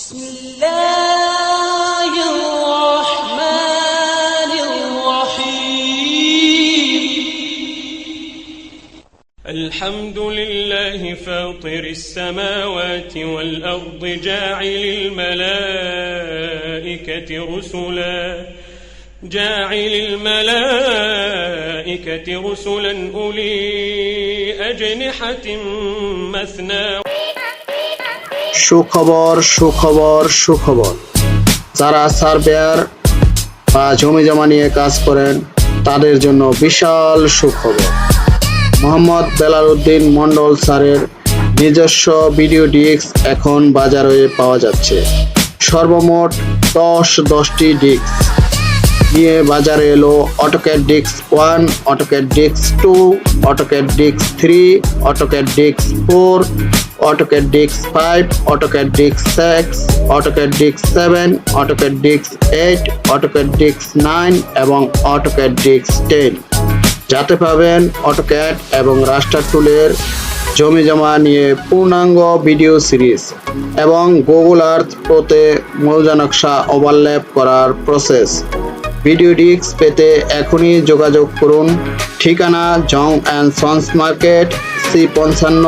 بسم الله الرحمن الرحيم. الحمد لله فاطر السماوات والأرض جاعل الملائكة رسلا. جاعل الملائكة رسلا أولي أجنحة مثنى সুখবর সুখবর সুখবর। যারা সার্ভেয়ার বা জমি জমা নিয়ে কাজ করেন, তাদের জন্য বিশাল সুখবর। মোহাম্মদ বেলাল উদ্দিন মন্ডল স্যারের নিজস্ব ভিডিও ডিস্ক এখন বাজারে পাওয়া যাচ্ছে। সর্বমোট দশ দশটি ডিস্ক। নিয়ে বাজারে এলো AutoCAD disk one AutoCAD disk two AutoCAD disk three AutoCAD disk four AutoCAD disk five AutoCAD disk six AutoCAD disk seven AutoCAD disk eight AutoCAD disk nine এবং অটোক্যাড ডিস্ক টেন যাতে পাবেন AutoCAD এবং রাস্টার টুলের জমি জমা নিয়ে পূর্ণাঙ্গ video series এবং গুগল আর্থ প্রোতে মৌজা নকশা ওভারল্যাপ করার প্রসেস ভিডিও ডিস্ক পেতে এখনই যোগাযোগ করুন। ঠিকানা Jang and sons market, C পঞ্চান্ন,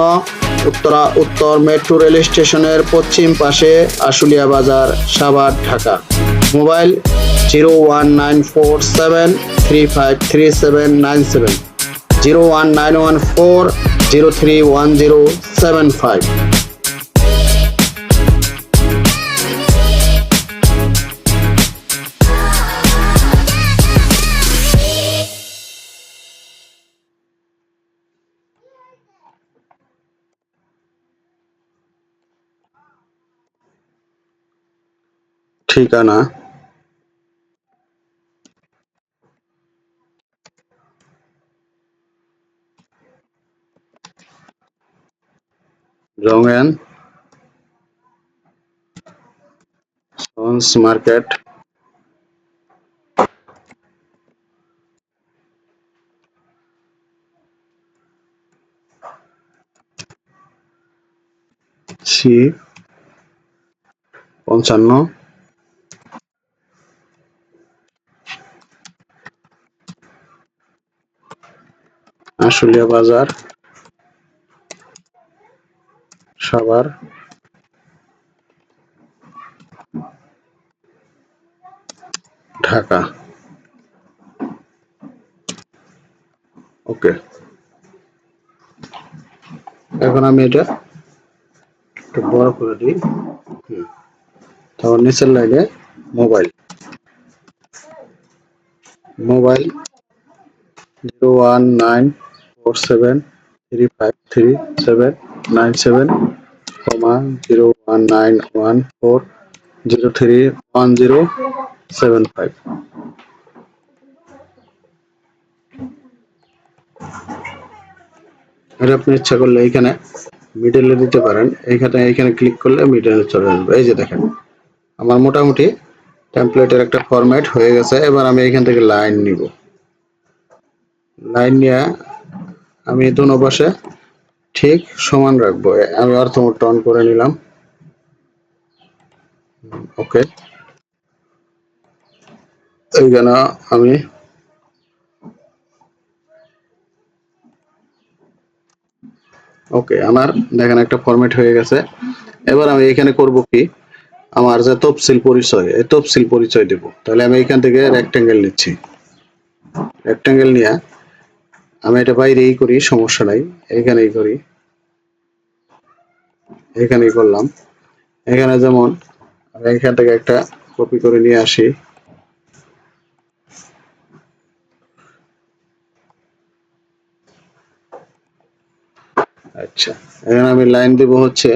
উত্তরা উত্তর মেট্রো রেল স্টেশনের পশ্চিম পাশে আশুলিয়া বাজার, Savar, Dhaka. Mobile zero one nine four seven three five three seven nine seven. Zero one nine one four zero three one zero seven five. ঠিকানা? জংএন sons market. C. পঞ্চান্ন। আশুলিয়া বাজার, সাভার। ঢাকা। ওকে এখন আমি এটা একটু বড় করে দিই। তারপর নিচের লাইনে mobile mobile zero one nine four seven three five three seven nine seven comma zero one nine one four zero three one zero seven five এটা আপনি ইচ্ছা করলে এইখানে মিডলে দিতে পারেন। এইখানে এইখানে ক্লিক করলে মিডলে চলে আসবে। এই যে দেখেন, আমার মোটামুটি টেমপ্লেটের একটা ফরম্যাট হয়ে গেছে। এবার আমি এইখান থেকে লাইন নিব। লাইন নিয়ে আমি দোনো পাশে ঠিক সমান রাখব। আমি অর্থ অন করে নিলাম। ওকে। এইখানে আমি ওকে, আমার দেখেন একটা ফরম্যাট হয়ে গেছে। এবার আমি এখানে করব কি? আমার যে তফসিল পরিচয়, এই তফসিল পরিচয় দেব। তাহলে আমি এখান থেকে রেক্টেঙ্গেল নিচ্ছি। রেক্টেঙ্গেল নিয়ে আমি এটা বাইরেই করি, সমস্যা নাই। এখানেই করি। এখানেই করলাম। এখানে যেমন, আমি এখান থেকে একটা কপি করে নিয়ে আসি। আচ্ছা এখানে আমি লাইন দেব হচ্ছে,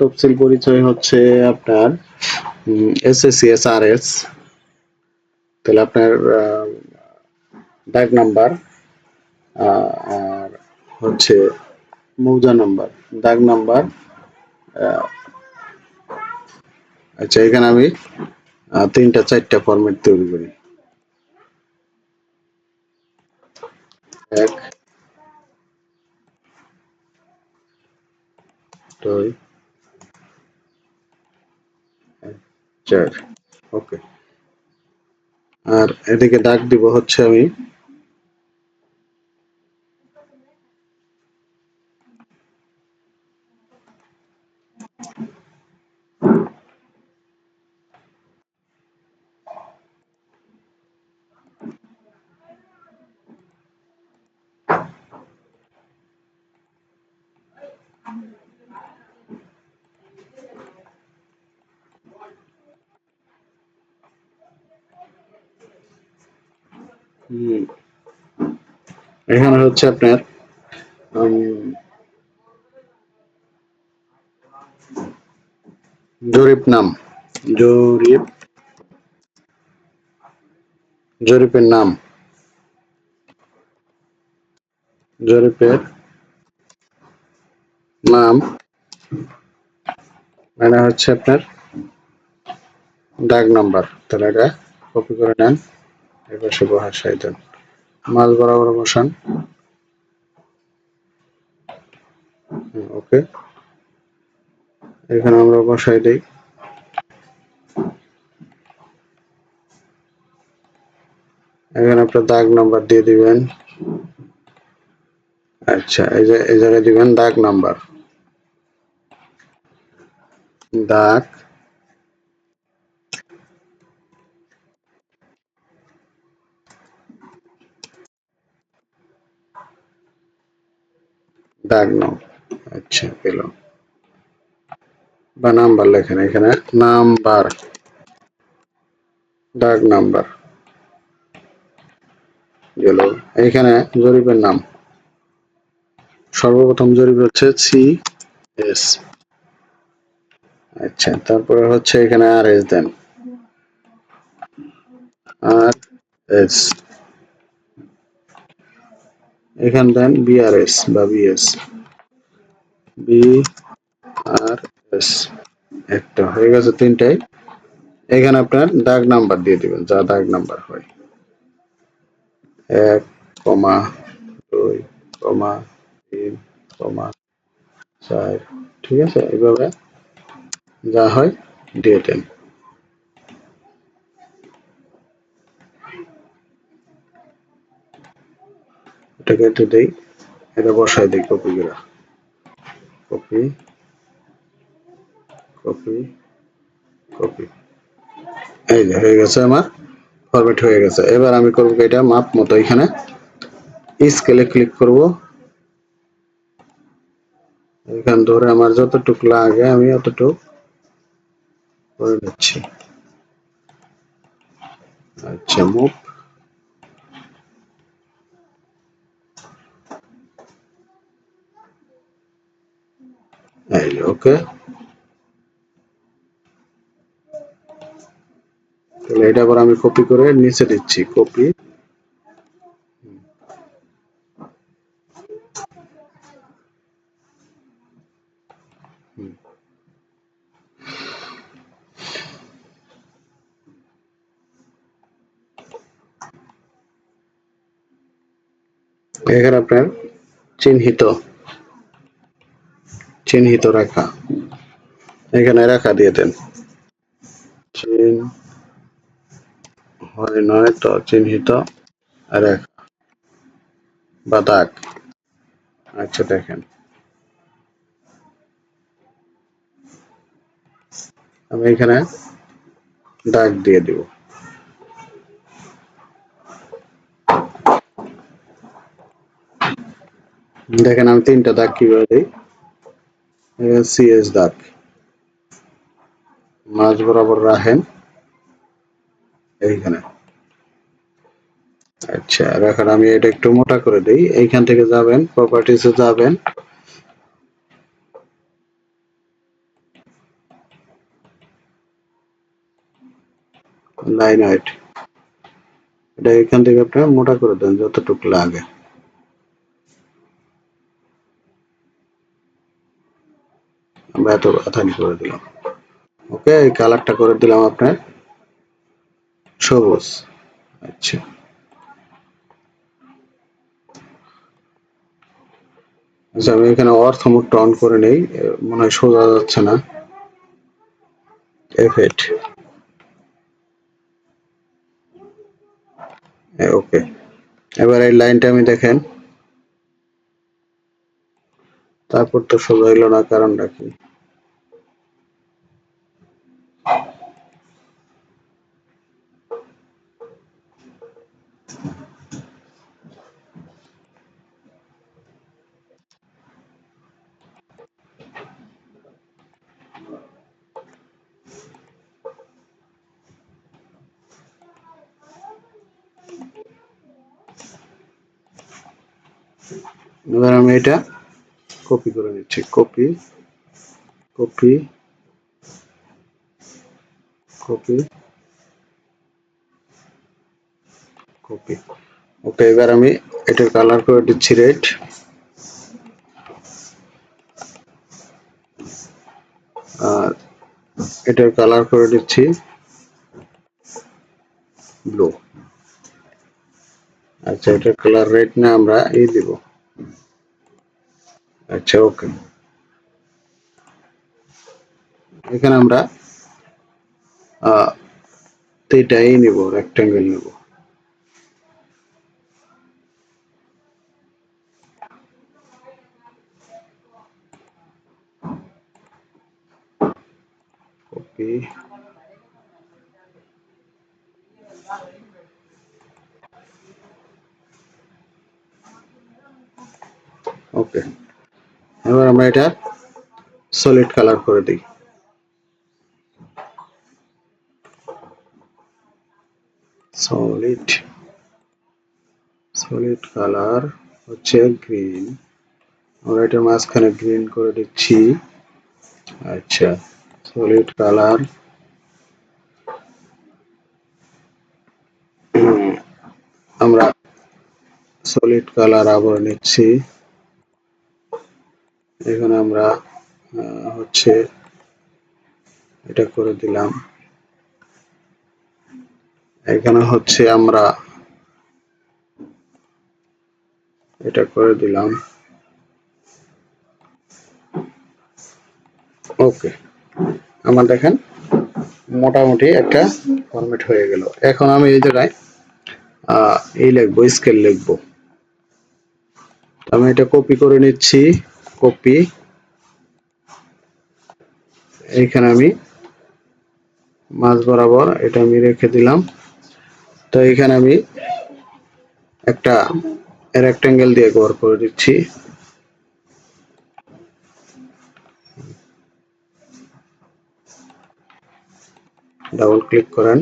তফসিল পরিচয় হচ্ছে আপনার এসএসসি এসআরএস তাহলে আপনার দাগ নাম্বার আর হচ্ছে মৌজা নাম্বার, দাগ নাম্বার আচ্ছা এখানে আমি তিনটা, চারটা ফরম্যাট তৈরি করি। এক চার, ওকে। আর এদিকে দাগ দিব হচ্ছে আমি 嗯。এখানে হচ্ছে আপনার উম, জরিপ নাম। জরিপ। জরিপের নাম। জরিপের নাম। মানে হচ্ছে আপনার ডাক নাম্বার। তাহলে এটা কপি করে নেন। এবার সে বসাই দেন মাছ বরাবর বসান। ওকে। এখানে আমরা বসাই দিই। এখানে আপনার দাগ নাম্বার দিয়ে দিবেন। আচ্ছা এই যে এই জায়গায় দিবেন দাগ নাম্বার। দাগ। দাগ নাও। আচ্ছা পেল। বা নাম্বার লেখেন এখানে। নাম্বার। দাগ নাম্বার। গেল। এইখানে জরিপের নাম। সর্বপ্রথম জরিপ হচ্ছে সি এস আচ্ছা তারপরে হচ্ছে এখানে আর এস দেন। আর এস এখান দেন বিআরএস বা বিএস বি আর এস একটা হয়ে গেছে তিনটাই এখানে আপনার দাগ নাম্বার দিয়ে দিবেন, যা দাগ নাম্বার হয়। এক কমা দুই কমা তিন কমা চার, ঠিক আছে? এইভাবে যা হয় দিয়ে দেন। এটাকে একটু দেই। এটা বসাই দিই কপি করে। Copy copy copy. এই যে, হয়ে গেছে আমার। ফরম্যাট হয়ে গেছে। এবার আমি করব এটা মাপ মতো এখানে। স্কেলে ক্লিক করব। এখান ধরে আমার যতটুক লাগে আমি অতটুক করে নিচ্ছি। আচ্ছা মুভ এই ওকে তাহলে এটা আবার আমি কপি করে নিচে দিচ্ছি কপি এখানে আপনার চিহ্নিত। চিহ্নিত রেখা। এখানে রেখা দিয়ে দেন। চিহ্ন হয় নয় তো চিহ্নিত রেখা। বা দাগ। আচ্ছা দেখেন। আমি এখানে দাগ দিয়ে দিব। দেখেন আমি তিনটা দাগ কীভাবে দিই? সিএস দাগ। মাঝ বরাবর রাখেন। এইখানে। আচ্ছা আর এখন আমি এটা একটু মোটা করে দিই। এইখান থেকে যাবেন প্রপার্টিসে যাবেন। Line height. এটা এখান থেকে আপনার মোটা করে দেন, যতটুকু লাগে। আমরা এত আথানি করে দিলাম। ওকে এই কালারটা করে দিলাম আপনার। সবুজ। আচ্ছা। আচ্ছা আমি এখানে অর্থ মুখটা অন করে নেই মনে হয় সোজা যাচ্ছে না। এফেক্ট ওকে এবার এই লাইনটা আমি দেখেন। তারপর তো সোজা হইল না কারণটা কি? এবার আমি এটা কপি করে নিচ্ছি copy copy copy copy okay এবার আমি এটার কালার করে দিচ্ছি রেড আর এটার কালার করে দিচ্ছি ব্লু আচ্ছা এটার কালার রেড না আমরা এই দিব। আচ্ছা ওকে। এখানে আমরা এটাই নিব রেক্টাঙ্গেল নিব। Copy okay. এবার আমরা এটা সলিড কালার করে দিই। সলিড সলিড কালার হচ্ছে গ্রিন আমরা এটা মাঝখানে গ্রিন করে দিচ্ছি। আচ্ছা সলিড কালার আমরা সলিড কালার আবার নিচ্ছি। এখানে আমরা হচ্ছে এটা করে দিলাম। এখানে হচ্ছে আমরা এটা করে দিলাম। ওকে, আমার দেখেন মোটামুটি একটা ফরম্যাট হয়ে গেল। এখন আমি এই জায়গায় এই লিখব, স্কেল লিখব। আমি এটা কপি করে নিচ্ছি। কপি এইখানে আমি মাঝ বরাবর এটা আমি রেখে দিলাম। তো এখানে আমি একটা রেক্টাঙ্গেল দিয়ে কভার করে দিচ্ছি। ডাবল ক্লিক করেন।